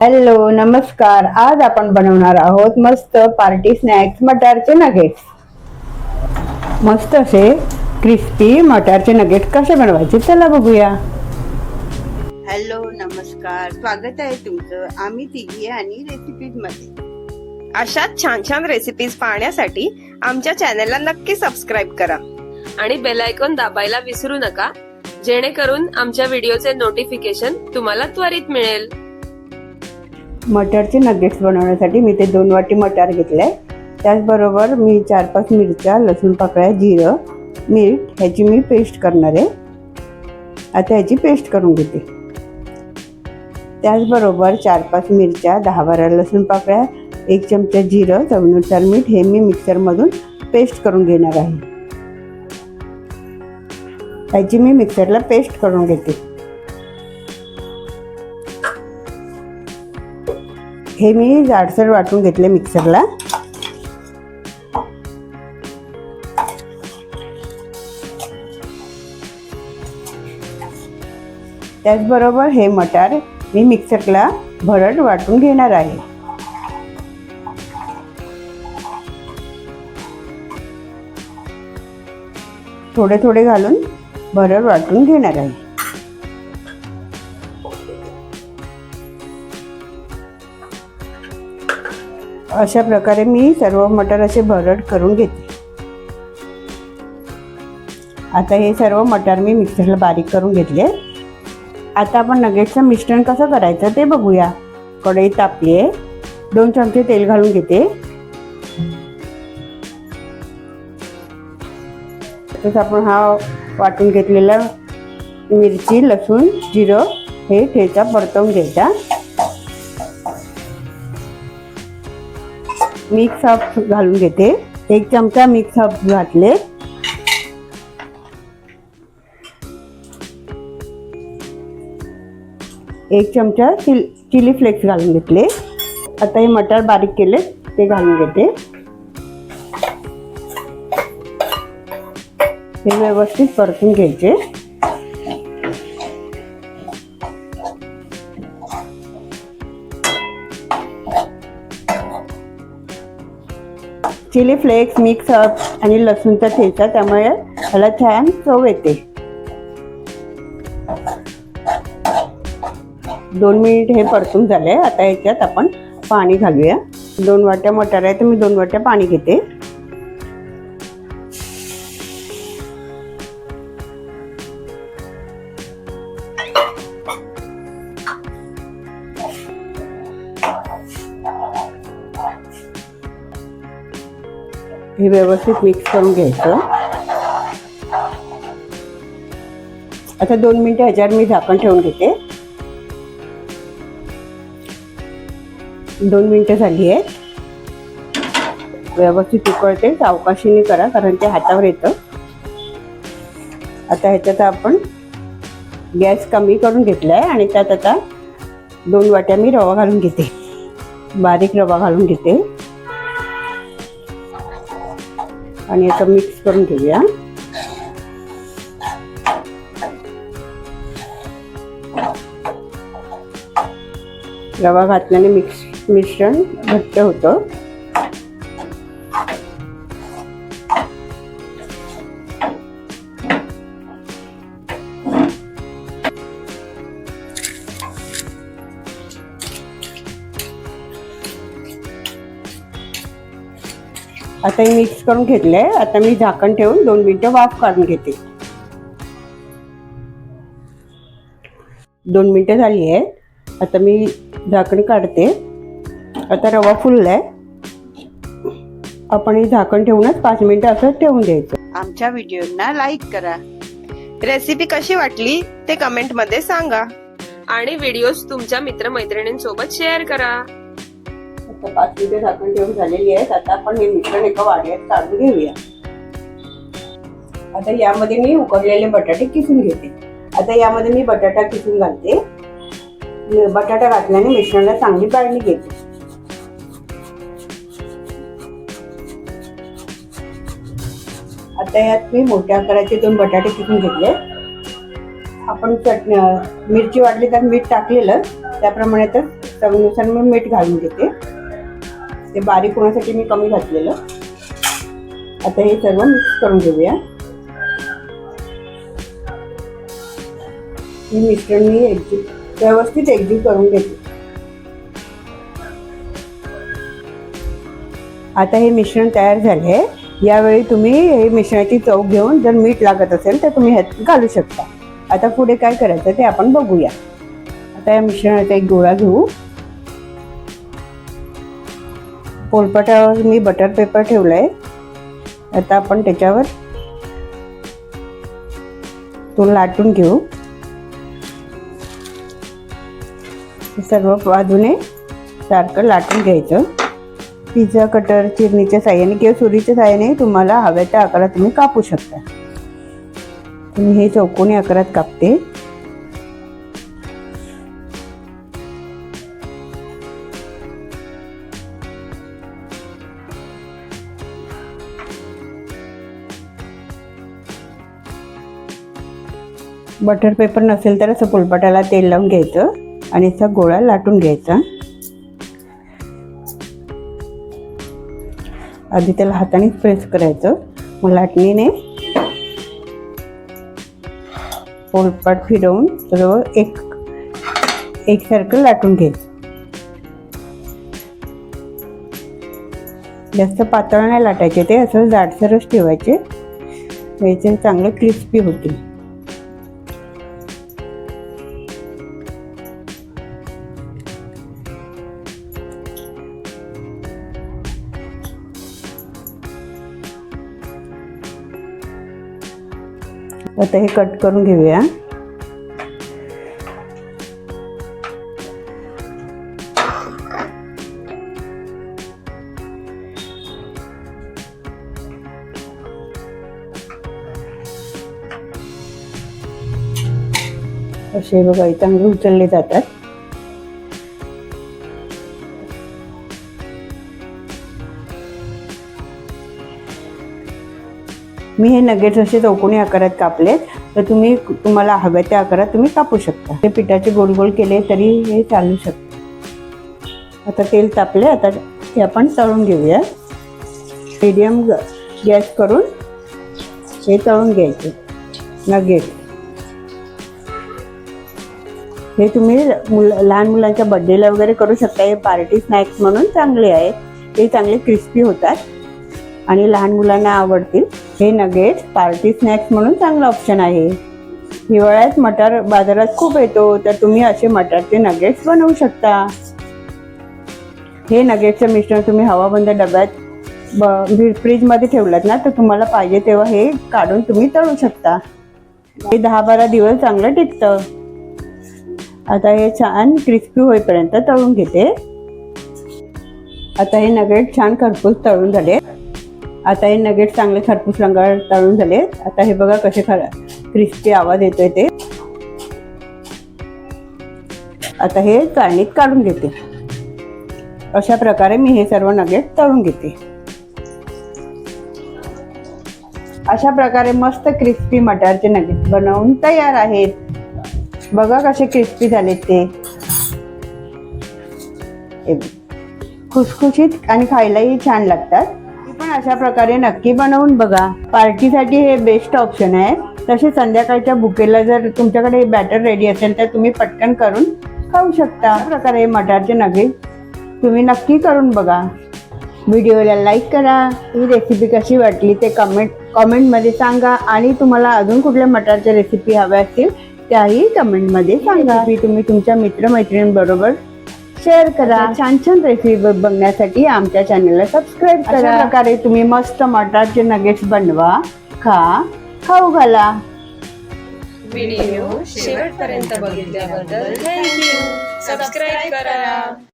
Hello नमस्कार. आज आपण बनवणार आहोत मस्त पार्टी स्नॅक्स मटारचे नगेट्स मस्त असे क्रिस्पी मटारचे नगेट कसे बनवायचे चला बघूया. हॅलो नमस्कार. स्वागत आहे तुमचं. आम्ही तिघी आणि रेसिपीजमध्ये. अशाच छान छान रेसिपीज पाहण्यासाठी आमच्या चॅनलला नक्की सबस्क्राईब करा. आणि बेल आयकॉन दाबायला विसरू नका जेणेकरून आमच्या व्हिडिओचे नोटिफिकेशन तुम्हाला त्वरित मिळेल. मटरचे नगेट्स बनवण्यासाठी मी ते दोन वाटी मटार घेतले. त्याचबरोबर मी चार पाच मिरच्या लसूण पाकळ्या जिरं मीठ ह्याची मी पेस्ट करणार आहे. आता ह्याची पेस्ट करून घेते. त्याचबरोबर चार पाच मिरच्या दहा बारा लसूण पाकळ्या एक चमचा जिरं चवीनुसार मीठ हे मी मिक्सरमधून पेस्ट करून घेणार आहे. ह्याची मी मिक्सरला पेस्ट करून घेते. हे मी जाडसर वाटून घेतले मिक्सरला. त्याचबरोबर हे मटार मी मिक्सरला भरड वाटून घेणार आहे. थोडे थोडे घालून भरड वाटून घेणार आहे. अशा प्रकारे मी सर्व मटर असे भरड करून घेते. आता हे सर्व मटार मी मिक्सरला बारीक करून घेतले. आता आपण नगेटचं मिश्रण कसं करायचं ते बघूया. कढई तापली आहे दोन चमचे तेल घालून घेते. तसंच आपण हा वाटून घेतलेला मिरची लसूण जिरं हे ठेचा परतवून घ्यायचा. मिक्स हर्ब्स घालून घेते. एक चमचा मिक्स हर्ब्स घातले. एक चमचा चिल चिली फ्लेक्स घालून घेतले. आता हे मटार बारीक केले ते घालून घेते. हे व्यवस्थित परतून घ्यायचे. चिली फ्लेक्स मिक्स अप आणि लसूणचा ठेचा त्यामुळे ह्याला छान चव येते. दोन मिनिट हे परतून झाले. आता याच्यात आपण पाणी घालूया. दोन वाट्या मटार आहे तर मी दोन वाट्या पाणी घेते. हे व्यवस्थित मिक्स करून घ्यायचं. आता दोन मिनिटं ह्याच्यावर मी झाकण ठेवून घेते. दोन मिनिटं झाली आहे व्यवस्थित उकळते सावकाशीने करा कारण ते हातावर येतं. आता ह्याच्यात आपण गॅस कमी करून घेतला आहे आणि त्यात आता दोन वाट्या मी रवा घालून घेते. बारीक रवा घालून घेते. आणि आता मिक्स करून घेऊया. रवा घातल्याने मिक्स मिश्रण घट्ट होतं. आता हे मिक्स करून घेतलंय. आता मी झाकण ठेवून दोन मिनिटं वाफ काढून घेते. दोन मिनिटं झाली आहे आता मी झाकण काढते. आता रवा फुललाय. आपण हे झाकण ठेवूनच पाच मिनिटं असं ठेवून द्यायचं. आमच्या व्हिडिओना लाईक करा. रेसिपी कशी वाटली ते कमेंटमध्ये सांगा. आणि व्हिडिओज तुमच्या मित्रमैत्रिणींसोबत शेअर करा. तर पाच मिनिटे झाकण ठेवून झालेली आहेत. आता आपण हे मिश्रण एका वाड्यात काढून घेऊया. आता यामध्ये मी उकडलेले बटाटे किसून घेते. आता यामध्ये मी बटाटा किसून घालते. बटाटा घातल्याने मिश्रणाला चांगली बाळणी घेते आता यात मी मोठ्या आकाराचे दोन बटाटे किसून घेतले. आपण चटणी मिरची वाटली तर मीठ टाकलेलं. त्याप्रमाणे तर चवीनुसार मी मीठ घालून घेते. ते बारीक होण्यासाठी मी कमी घातलेलं. आता हे सर्व मिक्स करून घेऊया. हे मिश्रण मी एकजीव व्यवस्थित एकजीव करून घेते आता हे मिश्रण तयार झाले. यावेळी तुम्ही हे मिश्रणाची चव घेऊन जर मीठ लागत असेल तर तुम्ही ह्यात घालू शकता. आता पुढे काय करायचं ते आपण बघूया. आता या मिश्रणाचा एक गोळा घेऊ. पोलपाटावर मी बटर पेपर ठेवलाय. आता आपण त्याच्यावर तो लाटून घेऊ. सर्व बाजूने सारखं लाटून घ्यायचं. पिझ्झा कटर चिरणीच्या साह्याने किंवा सुरीच्या साह्याने तुम्हाला हव्या त्या आकारात तुम्ही कापू शकता. तुम्ही हे चौकोनी आकारात कापते. बटर पेपर नसेल तर असं फुलपटाला तेल लावून घ्यायचं आणि असा गोळा लाटून घ्यायचा. आधी त्याला हातानेच प्रेस करायचं. मग लाटणीने पोलपाट फिरवून सर्व एक एकसारखं लाटून घ्यायचं जास्त पातळ नाही लाटायचे ते असं जाडसरच ठेवायचे. याचे चांगले क्रिस्पी होतील. आता हे कट करून घेऊया. असे बघा चांगले उचलले जातात. मी हे नगेट्स असे चौकोनी आकारात कापलेत तर तुम्ही तुम्हाला हव्या त्या आकारात तुम्ही कापू शकता. ते पिठाचे गोल गोल केले तरी हे चालू शकतं. आता तेल तापले आता ते आपण तळून घेऊया. मिडियम गॅस करून हे तळून घ्यायचे नगेट. हे तुम्ही मुल लहान मुलांच्या बड्डेला वगैरे करू शकता हे पार्टी स्नॅक्स म्हणून चांगले आहेत. ते चांगले क्रिस्पी होतात. आणि लहान मुलांना आवडतील. हे नगेट्स पार्टी स्नॅक्स म्हणून चांगला ऑप्शन आहे. हिवाळ्यात मटार बाजारात खूप येतो तर तुम्ही असे मटारचे नगेट्स बनवू शकता. हे नगेट्सचं मिश्रण तुम्ही हवाबंद डब्यात ब फ्रीजमध्ये ठेवलात ना तर तुम्हाला पाहिजे तेव्हा हे काढून तुम्ही तळू शकता. हे दहा बारा दिवस चांगलं टिकतं. आता हे छान क्रिस्पी होईपर्यंत तळून घेते. आता हे नगेट छान खरपूस तळून झाले. आता हे नगेट चांगले खरपूस रंगाळ तळून झाले आता हे बघा कसे खर क्रिस्पी आवाज येतोय ते. आता हे चाळणीत काढून घेते. अशा प्रकारे मी हे सर्व नगेट तळून घेते. अशा प्रकारे मस्त क्रिस्पी मटारचे नगेट बनवून तयार आहेत. बघा कसे क्रिस्पी झालेत ते. खुसखुशीत आणि खायलाही छान लागतात. अशा प्रकारे नक्की बनवून बघा. पार्टीसाठी हे बेस्ट ऑप्शन आहे. तसे संध्याकाळच्या बुकेला जर तुमच्याकडे बॅटर रेडी असेल तर तुम्ही पटकन करून खाऊ शकता. प्रकारे मटारचे नगेट तुम्ही नक्की करून बघा. व्हिडिओला लाईक करा. ही रेसिपी कशी वाटली ते कमेंट कमेंटमध्ये सांगा. आणि तुम्हाला अजून कुठल्या मटारच्या रेसिपी हव्या असतील त्याही कमेंटमध्ये सांगा. तुम्ही तुमच्या मित्रमैत्रिणींबरोबर शेअर करा. छान छान रेसिपी बघण्यासाठी आमच्या चॅनलला सबस्क्राईब करा अशा प्रकारे तुम्ही मस्त मटारचे नगेट्स बनवा खा खाऊ घाला. व्हिडिओ शेवटपर्यंत बघितल्याबद्दल थँक्यू सबस्क्राईब करा.